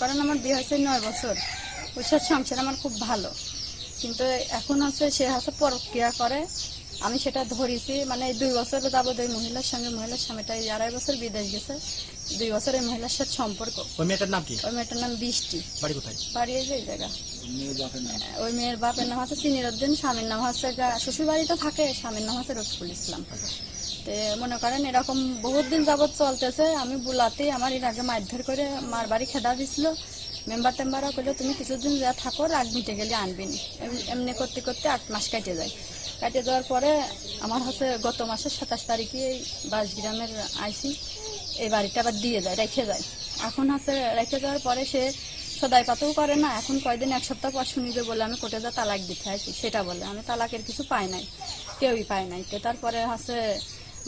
করেন আমার বিয়ে হয়েছে নয় বছর। ওর সাথে সংসার আমার খুব ভালো। কিন্তু এখন হচ্ছে সে হচ্ছে প্রক্রিয়া করে। আমি সেটা ধরেছি মানে এই দুই বছর যাব ওই মহিলার সঙ্গে মহিলার স্বামীটা এই আড়াই বছর বিদেশ গেছে। দুই বছর এই মহিলার সাথে সম্পর্ক। ওই মেয়েটার নাম কি? ওই মেয়েটার নাম বৃষ্টি। বাড়ি কোথায়? বাড়ি এই যে এই জায়গা। ওই মেয়ের বাপের নাম। হচ্ছে সিনিরুদ্দিন স্বামীর নাম হচ্ছে শ্বশুর বাড়িতে থাকে স্বামীর নাম হচ্ছে রফিকুল ইসলাম। মনে করেন এরকম বহুত দিন যাবৎ চলতেছে। আমি বুলাতে আমার এর আগে মারধর করে মার বাড়ি খেদা দিছিল। মেম্বার টেম্বারও করলে তুমি কিছুদিন যা থাকো রাগ মিটে গেলে আনবিনি এম- এমনি করতে করতে আট মাস কেটে যায়। কাটে যাওয়ার পরে আমার হচ্ছে গত মাসের সাতাশ তারিখে এই বাসগ্রামের আইসি, এই বাড়িটা আবার দিয়ে যায়, রেখে যায়। এখন হচ্ছে রেখে যাওয়ার পরে সে সদাই পাতেও করে না। এখন কয়দিন, এক সপ্তাহ পর শুনি যে বলে, আমি কোটে যা তালাক দিতে আসি। সেটা বলে। আমি তালাকের কিছু পাই নাই, কেউই পায় নাই। তো তারপরে হচ্ছে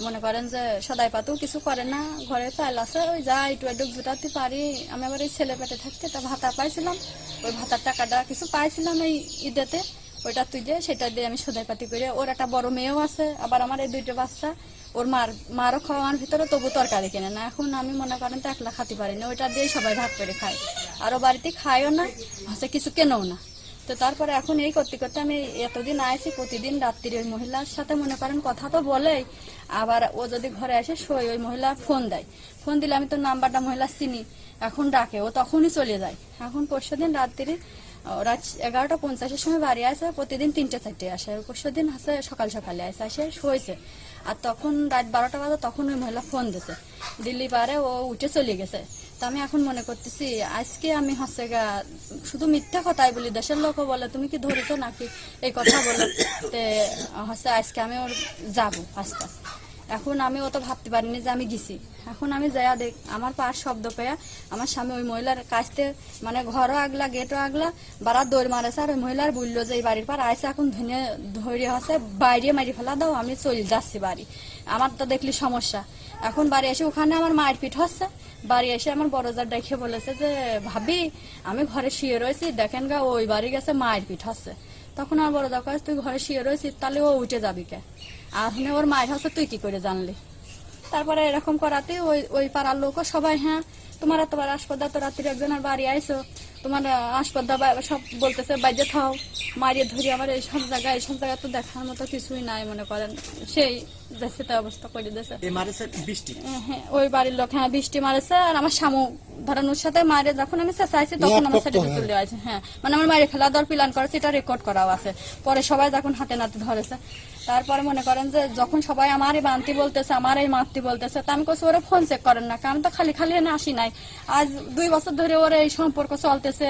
মনে করেন যে সদাই পাতেও কিছু করে না, ঘরে চাল আছে, ওই যা একটু একটু জুটাতে পারি। আমি আবার এই ছেলে পেটে থাকতে তা ভাতা পাইছিলাম, ওই ভাতার টাকাটা কিছু পাইছিলাম এই ঈদেতে, ওইটা তুই যে সেটা দিয়ে আমি সদাই পাতি করে, ওর একটা বড় মেয়েও আছে, আবার আমার এই দুইটা বাচ্চা, ওর মার, মারও খাওয়ার ভিতরে তবু তরকারি কেনে না। এখন আমি মনে করেন তো একলা খাতে পারি না, ওইটা দিয়ে সবাই ভাগ করে খাই আরও বাড়িতে খায়ও না, হচ্ছে কিছু কেনও না। তো তারপরে এখন এই করতে করতে আমি এতদিন আইছি, প্রতিদিন রাত্রির ওই মহিলার সাথে, মনে করেন কথা তো বলেই, আবার ও যদি ঘরে আসে শোয়, ওই মহিলা ফোন দেয়। ফোন দিলে আমি তো নাম্বারটা মহিলা চিনি, এখন ডাকে, ও তখনই চলে যায়। এখন পরশু দিন রাত্রি রাত এগারোটা পঞ্চাশের সময় বাড়ি আসে, প্রতিদিন তিনটে চারটে আসে পরশু দিন আসে সকাল সকালে আসে আসে শোয়েছে। আর তখন রাত বারোটা বাজে, তখন ওই মহিলা ফোন দিছে। দিল্লি পারে ও উঠে চলে গেছে। তা আমি এখন মনে করতেছি, আজকে আমি হচ্ছে গা শুধু মিথ্যা কথাই বলি, দেশের লোকও বলে, তুমি কি ধরেছো নাকি এই কথা বলে? হচ্ছে আজকে আমি ওর যাব আস্তে আস্তে। এখন আমি অত ভাবতে পারিনি যে আমি গেছি। এখন আমি যাইয়া দেখ, আমার পার শব্দ পেয়া আমার স্বামী ওই মহিলার কাছতে মানে ঘরও আগলা, গেটও আগলা বারা দৌড় মারেছে আর ওই মহিলার বলল যে এই বাড়ির পার আইসে এখন ধরে ধরে হচ্ছে বাইরে মারি ফেলা দাও, আমি চলে যাচ্ছি বাড়ি। আমার তো দেখলি সমস্যা। এখন বাড়ি এসে ওখানে আমার মারপিট হচ্ছে। বাড়ি এসে আমার বড়জার দেখে বলেছে যে, ভাবি, আমি ঘরে শুয়ে রয়েছি, দেখেন গা, ওই বাড়ি গেছে মারপিট হচ্ছে। তখন আমার বড় দাদা তুই ঘরে শুয়ে রয়েছিস, তাহলে ও উঠে যাবি কে? আর ওর মায়ের হাসে, তুই কি করে জানলি? তারপরে এরকম করাতে ওই ওই পাড়ার লোকও সবাই হ্যাঁ তোমার তোমার আসপদা তো রাত্রি একজনের বাড়ি আইসো তোমার হাসপাতাল সব বলতেছে বাইরে থাও মারিয়ে ধরি আমার এই সব জায়গায় এই সব জায়গায় তো দেখার মতো কিছুই নাই মনে করেন। সেই যাচ্ছে তা অবস্থা করে দিয়েছে। বৃষ্টি? হ্যাঁ, ওই বাড়ির লোক হ্যাঁ বৃষ্টি মারেছে আর আমার শামু ধরেন ওর সাথে মারে যখন আমি চেঁচাইছি তখন আমার সাথে চলে আসে হ্যাঁ। মানে আমার মায়ের খেলা দেওয়ার প্ল্যান করেছে এটা রেকর্ড করাও আছে। পরে সবাই যখন হাতে নাতে ধরেছে তারপরে মনে করেন যে যখন সবাই আমারই বান্তি বলতেছে আমার এই মাতৃ বলতেছে তা আমি কোথাও ওরা ফোন চেক করেন না কারণ তো খালি খালি এনে আসি নাই। আজ দুই বছর ধরে ওর এই সম্পর্ক চলতেছে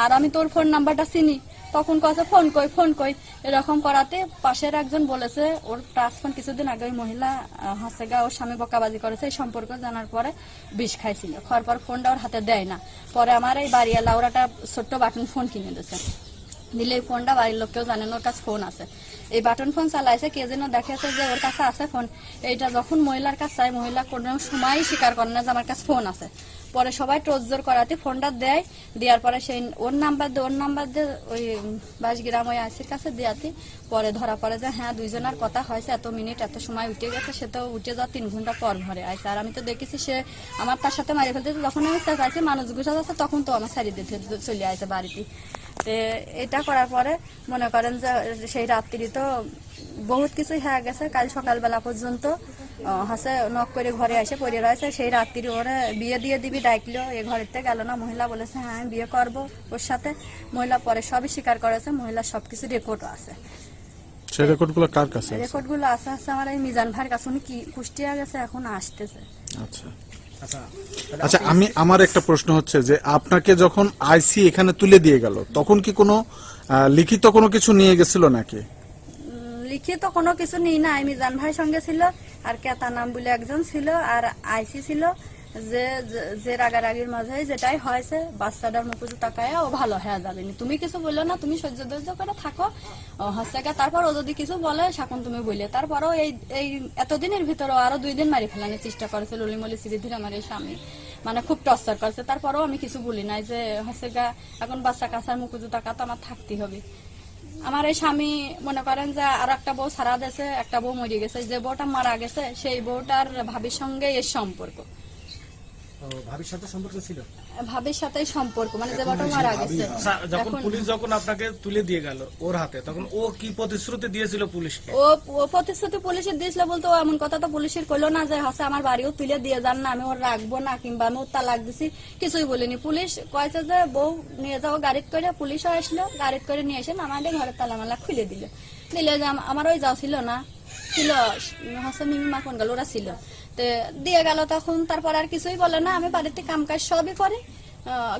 আর আমি তোর ফোন নাম্বারটা চিনি। তখন কাছে ফোন কই ফোন কই? এরকম করাতে পাশের একজন বলেছে ওর ট্রান্সফোন কিছুদিন আগে ওই মহিলা আহ, হচ্ছে গা ওর স্বামী বকাবাজি করেছে এই সম্পর্ক জানার পরে বিষ খাইছিল। খাওয়ার পর ফোনটা ওর হাতে দেয় না। পরে আমার এই বাড়িওয়ালা ওরা একটা ছোট্ট বাটন ফোন কিনে দিয়েছে। দিলে ফোনটা বাড়ির লোককেও জানেন ওর কাছে ফোন আছে। এই বাটন ফোন চালাইছে, কে যেন দেখেছে যে ওর কাছে আছে ফোন এইটা যখন মহিলার কাছে চাই মহিলা কোনো সময় স্বীকার করে না যে আমার কাছে ফোন আছে। পরে সবাই টোজোর করাতে ফোনটা দেয়, দেওয়ার পরে সেই ওর নাম্বার দিয়ে, ওর নাম্বার দিয়ে ওই বাসগ্রাম ওই আইসির কাছে দেওয়াতে পরে ধরা পড়ে যে হ্যাঁ দুইজনের কথা হয়েছে, এত মিনিট, এত সময় উঠে গেছে, সে তো উঠে যাওয়া তিন ঘণ্টা পর ঘরে আইসে। আর আমি তো দেখেছি সে আমার তার সাথে মারি ফেলতে, যখন আমি চাইছি মানুষ গুছা যাচ্ছে, তখন তো আমার সারি দিতে চলে আসে বাড়িতে। এটা করার পরে মনে করেন যে, সেই রাত্রি তো বহুত কিছুই হয়ে গেছে। কাল সকালবেলা পর্যন্ত হাসে নক করে ঘরে এসে পড়ে রয়েছে। সেই রাত্রি ওরা বিয়ে দিয়ে দিবি ডাকলো এ ঘরেতে গেল না। মহিলা বলেছে হ্যাঁ আমি বিয়ে করব ওর সাথে। মহিলা পরে সবই স্বীকার করেছে মহিলা সবকিছু রেকর্ডও আছে। সেই রেকর্ডগুলো কার কাছে আছে? আছে আছে আমার এই মিজান ভাইয়ের কাছে। উনি কি কুষ্টিয়া গেছে এখন আসতেছে। আচ্ছা। আচ্ছা আচ্ছা আমি আমার একটা প্রশ্ন হচ্ছে যে আপনাকে যখন আইসি এখানে তুলে দিয়ে গেল তখন কি কোনো লিখিত কোনো কিছু নিয়ে গেছিল নাকি? লিখিত কোনো কিছু নেই। না মিজান ভাইয়ের সঙ্গে ছিল আর কেতা নাম বলে একজন ছিল আর আইসি ছিল, যে, যে- রাগারাগির মাঝে যেটাই হয়েছে বাচ্চাটার মুখে তাকায় ও ভালো হয়ে যাবেনি তুমি কিছু বলল না, তুমি সহ্য ধৈর্য করে থাকো। হচ্ছে তারপর ও যদি কিছু বলে সাখন তুমি বললে। তারপরও এই এই এতদিনের ভিতরে আরও দুই দিন মারি ফেলানোর চেষ্টা করেছে ললিমলি সিরিধির আমার এই স্বামী। মানে খুব টর্চার করছে তারপরেও আমি কিছু বলি নাই যে হচ্ছে এখন বাচ্চা কাছার মুখে টাকা তো আমার থাকতেই হবে। আমার এই স্বামী মনে করেন যে আর একটা বউ সারা দেশে, একটা বউ মরে গেছে, যে বউটা মারা গেছে, সেই বউটার ভাবির সঙ্গে এর সম্পর্ক। ভাবির সাথে সম্পর্ক ছিল? ভাবির সাথেই সম্পর্ক মানে যে বাটা মারা গেছে। যখন পুলিশ যখন আপনাকে তুলে দিয়ে গেল ওর হাতে তখন ও কি প্রতিশ্রুতি দিয়েছিল পুলিশকে? ও ও প্রতিশ্রুতি পুলিশের দিয়েছিল বলতে ও এমন কথা তো পুলিশের কইলো না যে হাসে আমার বাড়িও তুলে দিয়ে যান না আমি ওর রাখব না কিংবা আমি ওর তালাক দিছি। কিছুই বলিনি। পুলিশ কয়েছে যে বউ নিয়ে যাও গাড়িত করে পুলিশও আসলো গাড়িত করে নিয়ে এসে আমাদের ঘরের তালা মালা খুলে দিল। দিলে যে আমার ওই যাও ছিল না। ছিল হচ্ছে মিমি মাখন গেল ওরা ছিল। তো দিয়ে গেল তখন তারপর আর কিছুই বলে না আমি বাড়িতে কাম কাজ সবই করি।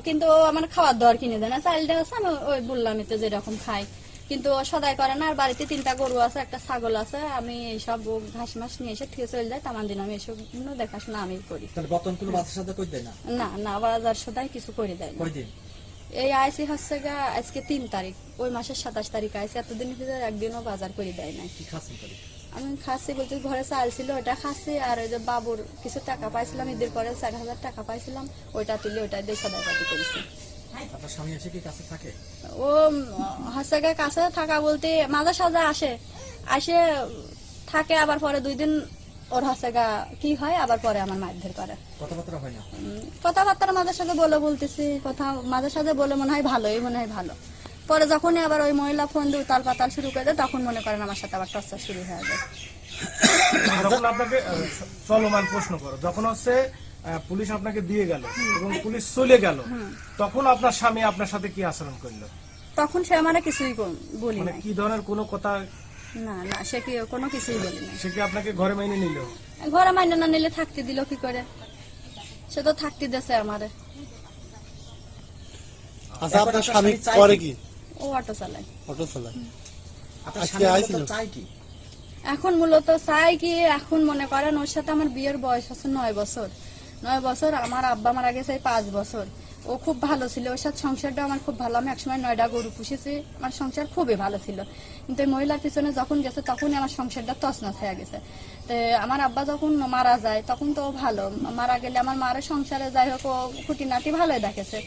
কিন্তু আমার খাওয়ার দাওয়ার কিনে দেয় না চাইলটা হচ্ছে আমি ওই বললাম তো যেরকম খাই। কিন্তু সদাই করে না আর বাড়িতে তিনটা গরু আছে একটা ছাগল আছে আমি সব ঘাস মাস নিয়ে এসে ঠিক চলে যায় তামান দিন আমি এসব দেখাশোনা আমি করি। না? না না বাজার সদাই কিছু করে দেয় না। এই আইসি হচ্ছে গা আজকে তিন তারিখ ওই মাসের সাতাশ তারিখ আইসি এতদিন ভিতরে একদিনও বাজার করে দেয় নাই। কি খাচ্ছেন আমি খাচ্ছি বলতে ঘরে চাল ছিল ওটা খাচ্ছি আর ওই যে বাবুর কিছু টাকা পাইছিলাম ঈদের পরে চার হাজার টাকা পাইছিলাম ওইটা তুলে ওইটা দিয়ে সদাই পাতি করেছি। ও গিয়ে কাছে থাকা বলতে মাঝে সাজা আসে। আসে থাকে আবার পরে দুই দিন ওর হচ্ছে গা কি হয় আবার পরে আমার মারধর করে। কথাবার্তা হয় না? উম, কথাবার্তা মাঝে সাথে বলে বলতেছি কথা মাঝে সাথে বলে মনে হয় ভালোই মনে হয় ভালো। পরে যখনই আবার ওই মহিলা ফোন দিয়ে উতাল পাতাল শুরু করে দেয় তখন মনে করেন আমার সাথে আবার টর্চার শুরু হয়ে যায়। যখন আপনাকে চলমান প্রশ্ন করো যখন হচ্ছে পুলিশ আপনাকে দিয়ে গেল এবং পুলিশ চলে গেল তখন আপনার স্বামী আপনার সাথে কি আচরণ করল? তখন সে আমার কিছুই বলি মানে নাই। কি ধরনের কোনো কথা? না না সে কি কোনো কিছুই বলি নাই। সে কি আপনাকে ঘরে মেনে নিল? ঘরে মাইনে না নিলে থাকতে দিল কি করে? সে তো থাকতে দিছে আমারে। আচ্ছা আপনার স্বামী করে কি? ও অটো চালায় অটো চালায় আজকে আইছিল? কি? এখন মূলত চাই কি এখন মনে করেন ওর সাথে আমার বিয়ের বয়স আছে নয় বছর। নয় বছর আমার আব্বা মারা গেছে চাই পাঁচ বছর। ও খুব ভালো ছিল। ওর সাথে সংসারটা আমার খুব ভালো। আমি একসময় নয়ডা গরু পুষেছি। আমার সংসার খুবই ভালো ছিল। কিন্তু মহিলার পিছনে যখন গেছে, তখনই আমার সংসারটা তছনছ হয়ে গেছে। তো আমার আব্বা যখন মারা যায়, তখন তো ভালো। মারা গেলে আমার মার সংসারে যাই হোক, ও খুঁটিনাটি ভালোই দেখেছে।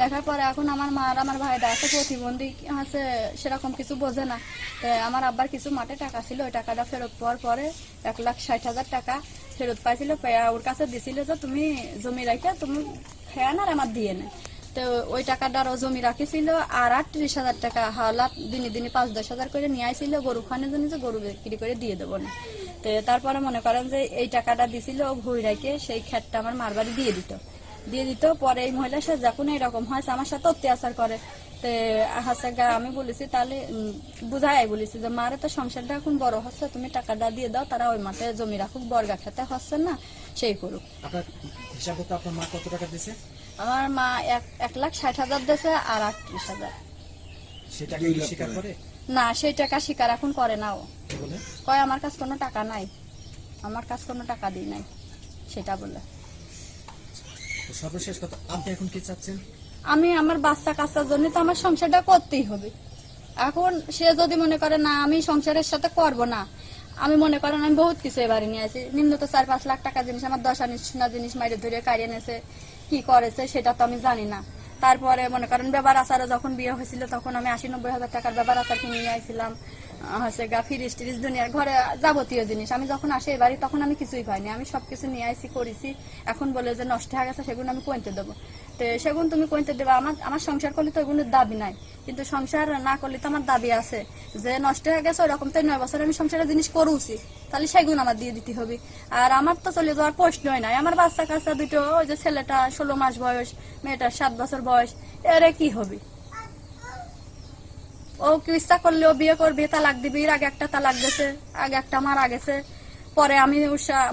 দেখার পরে এখন আমার মার, আমার ভাইটা আছে, প্রতিবন্ধী আছে, সেরকম কিছু বোঝে না। তো আমার আব্বার কিছু মাঠে টাকা ছিল। ওই টাকাটা ফেরত পাওয়ার পরে এক লাখ ষাট হাজার টাকা ফেরত পাইছিল। ওর কাছে দিছিল যে, তুমি জমি রাখে তুমি খেয়া আর আমার দিয়ে নেয় তো ওই টাকাটা আরও জমি রাখিছিল আর আটত্রিশ হাজার টাকা হাওলা দিনে দিনে পাঁচ দশ হাজার করে নিয়ে আসছিল গরু খানের জন্য যে গরু বিক্রি করে দিয়ে দেবো না। তো তারপরে মনে করেন যে এই টাকাটা দিছিল ও ভুই রাখে সেই ক্ষেতটা আমার মারবারি দিয়ে দিত। দিয়ে দিত, পরে এই মহিলা সাথে যখন এরকম হয়, আমার সাথে অত্যাচার করে। তো হাসা গা আমি বলেছি তাহলে বুঝাই বলেছি যে মারে তো সংসারটা এখন বড় হচ্ছে তুমি টাকাটা দিয়ে দাও তারা ওই মাঠে জমি রাখুক বর্গা খেতে হচ্ছে না সেই করুক। আপনার হিসাব করতে আপনার মা কত টাকা দিছে আমার মা এক এক লাখ ষাট হাজার দিয়েছে আর আটত্রিশ হাজার। সেটা কি স্বীকার করে। না সেই টাকা স্বীকার এখন করে না ও। কয় আমার কাছে কোনো টাকা নাই। আমার কাছে কোনো টাকা দিই নাই। সেটা বলে। সর্বশেষ কথা আপনি এখন কি চাচ্ছেন? আমি আমার বাচ্চা কাচ্চার জন্য তো আমার সংসারটা করতেই হবে। এখন সে যদি মনে করে, না, আমি সংসারের সাথে করব না। আমি মনে করেন, আমি বহুত কিছু এবারে নিয়ে আসি নিম্ন তো চার পাঁচ লাখ টাকা জিনিস, আমার দশ আনিস না জিনিস মাইরে ধরে কাড়িয়ে নেছে কি করেছে সেটা তো আমি জানি না। তারপরে মনে করেন ব্যবহার আচারে যখন বিয়ে হয়েছিল, তখন আমি আশি নব্বই হাজার টাকার ব্যাপার আচার কিনে নিয়ে আসছিলাম হচ্ছে গা ফ্রিজ টিরিজ দুনিয়ার ঘরে যাবতীয় জিনিস। আমি যখন আসি এবারে তখন আমি কিছুই পাইনি। আমি সবকিছু নিয়ে আসি করেছি। এখন বলে যে নষ্ট হয়ে গেছে, সেগুলো আমি কইতে দেবো? তো সেগুন তুমি কইতে দেবে? আমার আমার সংসার করলে তো এগুলোর দাবি নাই। কিন্তু সংসার না করলে তো আমার দাবি আছে। যে নষ্ট হয়ে গেছে ওরকম তো নয় বছর আমি সংসারের জিনিস করুছি। তাহলে সেগুন আমার দিয়ে দিতে হবে। আর আমার তো চলে যাওয়ার প্রশ্নই নাই। আমার বাচ্চা কাচ্চা দুটো, ওই যে ছেলেটা ষোলো মাস বয়স, মেয়েটার সাত বছর বয়স, এরে কি হবে? ও ইচ্ছা করলেও বিয়ে করবে, তালাক দিবি। আগে একটা তালাক গেছে, আগে একটা মারা গেছে। পরে আমি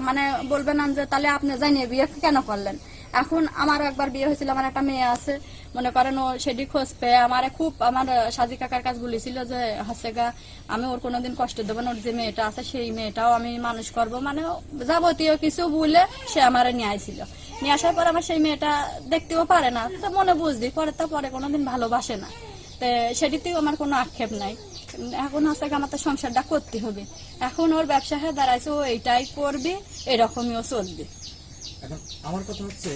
মানে বলবেন যে, তাহলে আপনি জানিয়ে বিয়ে কেন করলেন? এখন আমার একবার বিয়ে হয়েছিল, আমার একটা মেয়ে আছে। মনে করেন ও সেটি খোঁজ পেয়ে আমার খুব আমার সাজি কাকার কাজ বলেছিল যে, হচ্ছে গা, আমি ওর কোনোদিন কষ্ট দেবো না। ওর যে মেয়েটা আছে, সেই মেয়েটাও আমি মানুষ করব। মানে যাবতীয় কিছু বলে সে আমার নিয়ে আইছিল। নিয়ে আসার পর আমার সেই মেয়েটা দেখতেও পারে না। তো মনে বুঝলি পরে তো পরে কোনোদিন ভালোবাসে না। সেটিতেও আমার কোনো আক্ষেপ নাই। এখন হচ্ছে আমার তো সংসারটা করতে হবে। এখন ওর ব্যবসা হয়ে দাঁড়াইছে, ও এইটাই করবে, এরকমই ও চলবে। আমার কথা হচ্ছে